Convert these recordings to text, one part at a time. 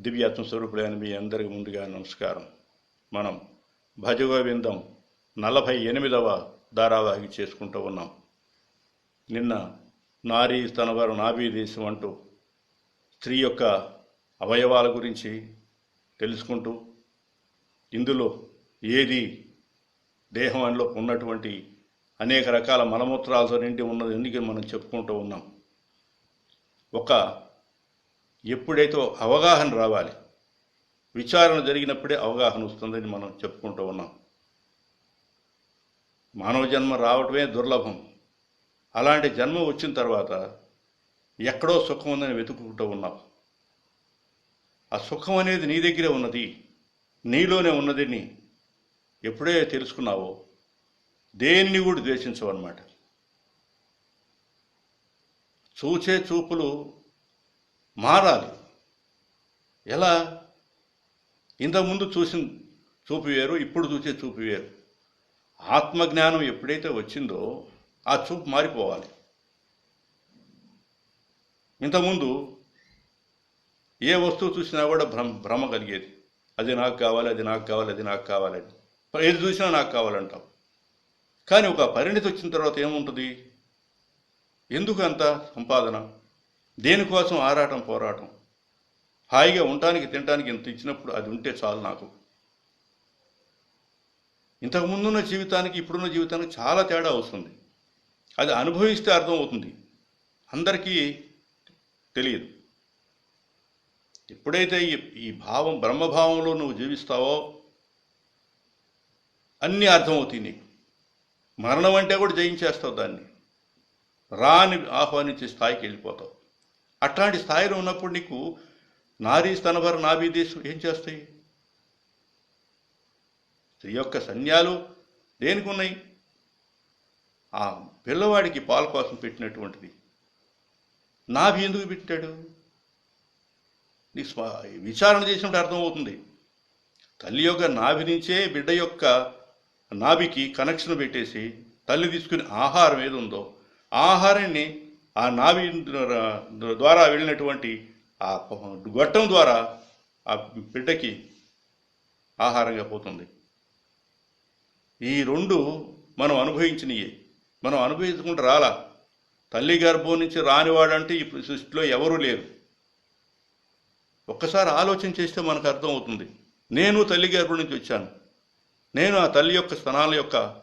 దివ్యాత్మ స్వరూపుడైన మీ అందరికి ముందుగా నమస్కారం. మనం భజగోవిందం నలభై ఎనిమిదవ ధారావాహిక చేసుకుంటూ ఉన్నాం. నిన్న నారీ స్తనవరం నాభీ దేశం అంటూ స్త్రీ యొక్క అవయవాల గురించి తెలుసుకుంటూ ఇందులో ఏది దేహంలో ఉన్నటువంటి అనేక రకాల మలమూత్రాలతో నిండి ఉన్నది ఎందుకు మనం చెప్పుకుంటూ ఉన్నాం. ఒక ఎప్పుడైతే అవగాహన రావాలి విచారణ జరిగినప్పుడే అవగాహన వస్తుందని మనం చెప్పుకుంటూ ఉన్నాం. మానవ జన్మ రావటమే దుర్లభం. అలాంటి జన్మ వచ్చిన తర్వాత ఎక్కడో సుఖం ఉందని వెతుక్కుంటూ ఉన్నావు ఆ సుఖం అనేది నీ దగ్గరే ఉన్నది నీలోనే ఉన్నదని ఎప్పుడే తెలుసుకున్నావో దేన్ని కూడా ద్వేషించవన్నమాట. చూచే చూపులు మారాలి. ఎలా? ఇంతకుముందు చూసిన చూపు వేరు ఇప్పుడు చూసే చూపు వేరు. ఆత్మజ్ఞానం ఎప్పుడైతే వచ్చిందో ఆ చూపు మారిపోవాలి. ఇంతకుముందు ఏ వస్తువు చూసినా కూడా భ్రమ భ్రమ కలిగేది. అది నాకు కావాలి అది నాకు కావాలి అది నాకు కావాలని ఏది చూసినా నాకు కావాలంటాం కానీ ఒక పరిణితి వచ్చిన తర్వాత ఏముంటుంది? ఎందుకు అంత సంపాదన? దేనికోసం ఆరాటం పోరాటం? హాయిగా ఉండటానికి తినటానికి ఇంత ఇచ్చినప్పుడు అది ఉంటే చాలు నాకు. ఇంతకు ముందున్న జీవితానికి ఇప్పుడున్న జీవితానికి చాలా తేడా వస్తుంది. అది అనుభవిస్తే అర్థమవుతుంది. అందరికీ తెలియదు. ఎప్పుడైతే ఈ ఈ భావం బ్రహ్మభావంలో నువ్వు జీవిస్తావో అన్నీ అర్థమవుతాయి నీకు. మరణం అంటే కూడా జయించేస్తావు దాన్ని. రాని ఆహ్వానించే స్థాయికి వెళ్ళిపోతావు. అట్లాంటి స్థాయిలో ఉన్నప్పుడు నీకు నారీ స్తనభర నాభీదేశం ఏం చేస్తాయి? స్త్రీ యొక్క సన్యాలు దేనికి ఉన్నాయి ఆ పిల్లవాడికి పాల కోసం పెట్టినటువంటిది. నాభి ఎందుకు పెట్టాడు? నీ స్వ విచారణ చేసినప్పుడు అర్థమవుతుంది. తల్లి యొక్క నాభి నుంచే బిడ్డ యొక్క నాభికి కనెక్షన్ పెట్టేసి తల్లి తీసుకునే ఆహారం ఏది ఉందో ఆహారాన్ని ఆ నావి ద్వారా వెళ్ళినటువంటి ఆ గొట్టం ద్వారా ఆ బిడ్డకి ఆహారంగా పోతుంది. ఈ రెండు మనం అనుభవించినవి మనం అనుభవించకుండా రాలా. తల్లి గర్భం నుంచి రానివాడంటే ఈ సృష్టిలో ఎవరూ లేరు. ఒక్కసారి ఆలోచన చేస్తే మనకు అర్థమవుతుంది. నేను తల్లి గర్భం నుంచి వచ్చాను. నేను ఆ తల్లి యొక్క స్తనాల యొక్క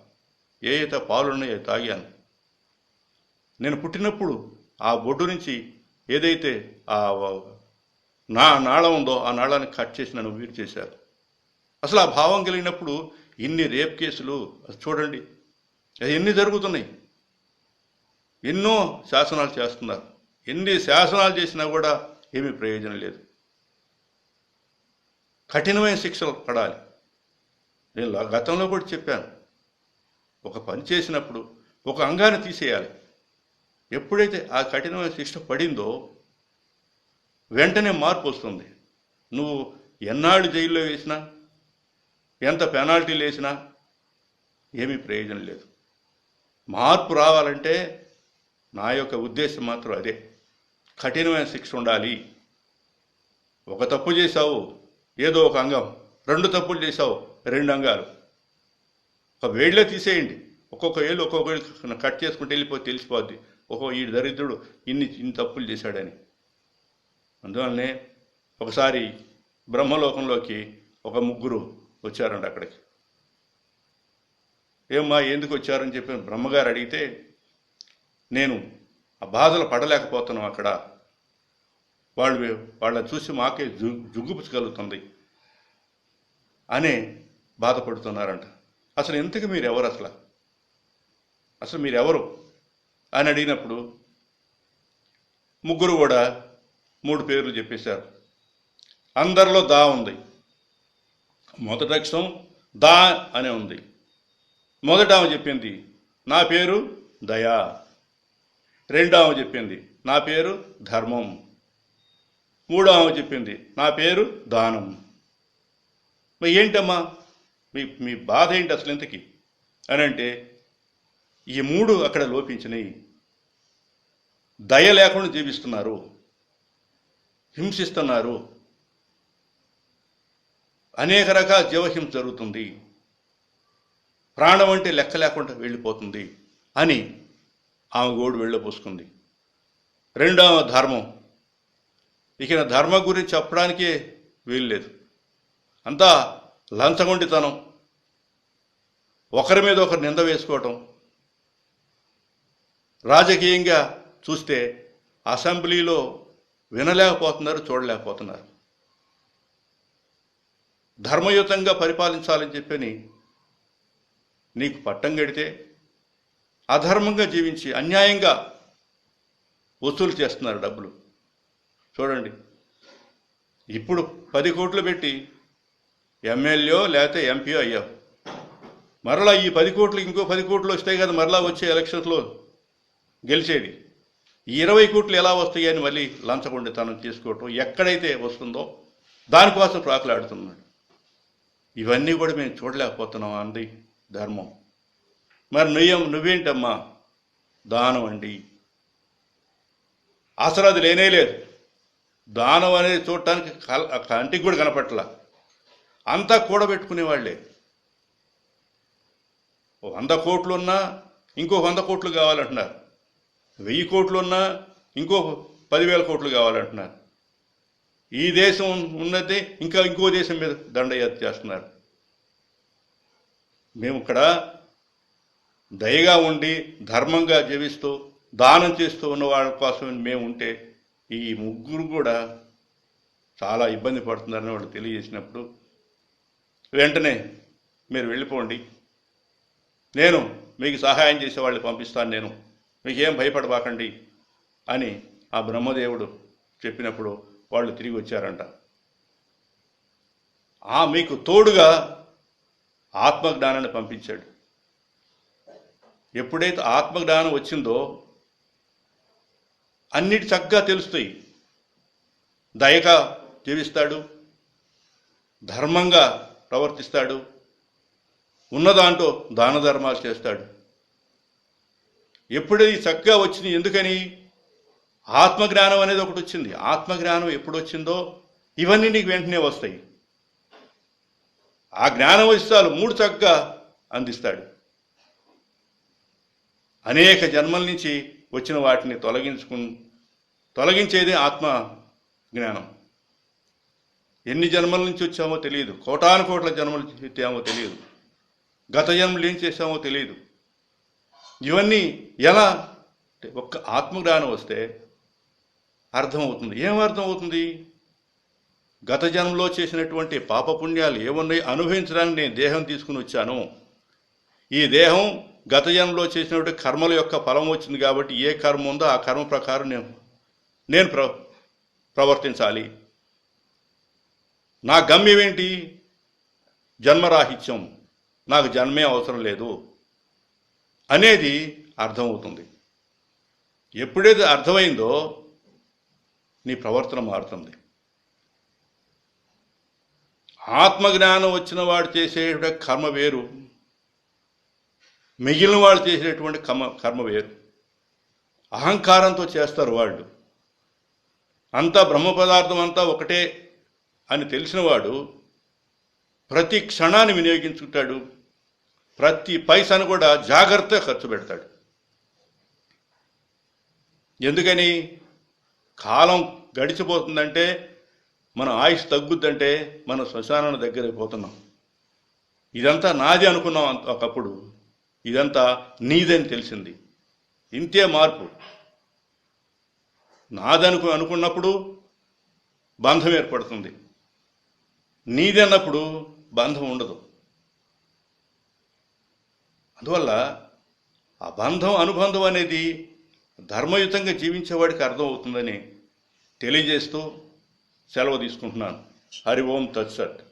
ఏ అయితే పాలున్నాయో తాగాను. నేను పుట్టినప్పుడు ఆ బొడ్డు నుంచి ఏదైతే ఆ నా నాళం ఉందో ఆ నాళాన్ని కట్ చేసి నన్ను వీరు చేశారు. అసలు ఆ భావం కలిగినప్పుడు ఇన్ని రేప్ కేసులు చూడండి ఎన్ని జరుగుతున్నాయి. ఎన్నో శాసనాలు చేస్తున్నారు. ఎన్ని శాసనాలు చేసినా కూడా ఏమీ ప్రయోజనం లేదు. కఠినమైన శిక్షలు పడాలి. నేను గతంలో కూడా చెప్పాను. ఒక పని చేసినప్పుడు ఒక అంగాన్ని తీసేయాలి. ఎప్పుడైతే ఆ కఠినమైన శిక్ష పడిందో వెంటనే మార్పు వస్తుంది. నువ్వు ఎన్నాళ్ళు జైల్లో వేసినా ఎంత పెనాల్టీలు వేసినా ఏమీ ప్రయోజనం లేదు. మార్పు రావాలంటే నా యొక్క ఉద్దేశం మాత్రం అదే. కఠినమైన శిక్ష ఉండాలి. ఒక తప్పు చేశావు ఏదో ఒక అంగం రెండు తప్పులు చేశావు రెండు అంగాలు. ఒక వేడిలో తీసేయండి. ఒక్కొక్క ఏళ్ళు ఒక్కొక్క కట్ చేసుకుంటే వెళ్ళిపోతే తెలిసిపోద్ది. ఓహో ఈ దరిద్రుడు ఇన్ని ఇన్ని తప్పులు చేశాడని. అందువల్లనే ఒకసారి బ్రహ్మలోకంలోకి ఒక ముగ్గురు వచ్చారండి అక్కడికి. ఏమ్మా ఎందుకు వచ్చారని చెప్పి బ్రహ్మగారు అడిగితే నేను ఆ బాధలు పడలేకపోతున్నాం అక్కడ. వాళ్ళు వాళ్ళని చూసి మాకే జు జుగ్గుపుచ్చగలుగుతుంది అనే బాధపడుతున్నారంట. అసలు ఇంతకు మీరు ఎవరు అసలు? అసలు మీరు ఎవరు అని అడిగినప్పుడు ముగ్గురు కూడా మూడు పేర్లు చెప్పేశారు. అందరిలో దా ఉంది. మొదటి అక్షరం దా అనే ఉంది. మొదట ఆమె చెప్పింది నా పేరు దయా. రెండో ఆమె చెప్పింది నా పేరు ధర్మం. మూడో ఆమె చెప్పింది నా పేరు దానం. మరి ఏంటమ్మా? మీ మీ బాధ ఏంటి అసలు ఇంతకీ? అని అంటే ఈ మూడు అక్కడ లోపించినాయి. దయ లేకుండా జీవిస్తున్నారు. హింసిస్తున్నారు. అనేక రకాల జీవహింస జరుగుతుంది. ప్రాణం అంటే లెక్క లేకుండా వెళ్ళిపోతుంది అని ఆమె గోడు వెళ్ళపోసుకుంది రెండవ ధర్మం. ఇక ధర్మం గురించి చెప్పడానికే వీల్లేదు. అంతా లంచగొండితనం. ఒకరి మీద ఒకరు నింద వేసుకోవటం. రాజకీయంగా చూస్తే అసెంబ్లీలో వినలేకపోతున్నారు చూడలేకపోతున్నారు. ధర్మయుతంగా పరిపాలించాలని చెప్పని నీకు పట్టం గడితే అధర్మంగా జీవించి అన్యాయంగా వసూలు చేస్తున్నారు డబ్బులు. చూడండి ఇప్పుడు పది కోట్లు పెట్టి ఎమ్మెల్యే లేకపోతే ఎంపీఓ అయ్యావు. మరలా ఈ పది కోట్లు ఇంకో పది కోట్లు వస్తాయి కదా మరలా వచ్చే ఎలక్షన్స్లో గెలిచేది. ఈ ఇరవై కోట్లు ఎలా వస్తాయి అని మళ్ళీ లంచగొండితనం చేసుకోవటం ఎక్కడైతే వస్తుందో దానికోసం ప్రాకులాడుతున్నాడు. ఇవన్నీ కూడా మేము చూడలేకపోతున్నాం అంది ధర్మం. మరి నువ్వేం నువ్వేంటమ్మా? దానం అండి. అసలు అది లేనే లేదు. దానం అనేది చూడటానికి కంటికి కూడా కనపట్ల. అంతా కూడబెట్టుకునేవాళ్ళే వంద కోట్లు ఉన్నా ఇంకో వంద కోట్లు కావాలంటున్నారు. వెయ్యి కోట్లు ఉన్నా ఇంకో పదివేల కోట్లు కావాలంటున్నారు. ఈ దేశం ఉన్నది ఇంకా ఇంకో దేశం మీద దండయాత్ర చేస్తున్నారు. మేము ఇక్కడ దయగా ఉండి ధర్మంగా జీవిస్తూ దానం చేస్తూ ఉన్న వాళ్ళ కోసం మేము ఉంటే ఈ ముగ్గురు కూడా చాలా ఇబ్బంది పడుతున్నారని వాళ్ళు తెలియజేసినప్పుడు వెంటనే మీరు వెళ్ళిపోండి. నేను మీకు సహాయం చేసే వాళ్ళని పంపిస్తాను నేను. మీకేం భయపడబాకండి అని ఆ బ్రహ్మదేవుడు చెప్పినప్పుడు వాళ్ళు తిరిగి వచ్చారంట. ఆ మీకు తోడుగా ఆత్మజ్ఞానాన్ని పంపించాడు. ఎప్పుడైతే ఆత్మజ్ఞానం వచ్చిందో అన్నిటి చక్కగా తెలుస్తాయి. దయగా జీవిస్తాడు ధర్మంగా ప్రవర్తిస్తాడు ఉన్నదాంట్లో దాన ధర్మాలు చేస్తాడు. ఎప్పుడైతే చక్కగా వచ్చింది. ఎందుకని? ఆత్మజ్ఞానం అనేది ఒకటి వచ్చింది. ఆత్మజ్ఞానం ఎప్పుడు వచ్చిందో ఇవన్నీ నీకు వెంటనే వస్తాయి. ఆ జ్ఞానం ఇస్తాలు మూడు చక్కగా అందిస్తాడు. అనేక జన్మల నుంచి వచ్చిన వాటిని తొలగించుకు తొలగించేది ఆత్మ జ్ఞానం ఎన్ని జన్మల నుంచి వచ్చామో తెలియదు. కోటాను కోట్ల జన్మలు ఎత్తామో తెలియదు. గత జన్మలు ఏం చేశామో తెలియదు. ఇవన్నీ ఎలా? అంటే ఒక్క ఆత్మజ్ఞానం వస్తే అర్థమవుతుంది. ఏం అర్థమవుతుంది? గత జన్మలో చేసినటువంటి పాపపుణ్యాలు ఏమున్నాయి? అనుభవించడానికి నేను దేహం తీసుకుని వచ్చాను. ఈ దేహం గత జన్మలో చేసినటువంటి కర్మల యొక్క ఫలం వచ్చింది కాబట్టి ఏ కర్మ ఉందో ఆ కర్మ ప్రకారం నేను నేను ప్ర ప్రవర్తించాలి. నా గమ్యం ఏంటి? జన్మరాహిత్యం. నాకు జన్మే అవసరం లేదు. అనేది అర్థమవుతుంది. ఎప్పుడైతే అర్థమైందో నీ ప్రవర్తన మారుతుంది. ఆత్మజ్ఞానం వచ్చిన వాడు చేసేటువంటి కర్మ వేరు. మిగిలిన వాళ్ళు చేసేటువంటి కర్మ కర్మ వేరు. అహంకారంతో చేస్తారు వాళ్ళు. అంతా బ్రహ్మ పదార్థం అంతా ఒకటే అని తెలిసినవాడు ప్రతి క్షణాన్ని వినియోగించుకుంటాడు. ప్రతి పైసను కూడా జాగ్రత్తగా ఖర్చు పెడతాడు. ఎందుకని? కాలం గడిచిపోతుందంటే మన ఆయుష్ తగ్గుద్దంటే మన శ్మశానం దగ్గర పోతున్నాం. ఇదంతా నాది అనుకున్నాం ఒకప్పుడు. ఇదంతా నీదని తెలిసింది. ఇంతే మార్పు. నాదనుకు అనుకున్నప్పుడు బంధం ఏర్పడుతుంది. నీదన్నప్పుడు బంధం ఉండదు. అందువల్ల ఆ బంధం అనుబంధం అనేది ధర్మయుతంగా జీవించేవాడికి అర్థమవుతుందని తెలియజేస్తూ సెలవు తీసుకుంటున్నాను. హరి ఓం తత్సత్.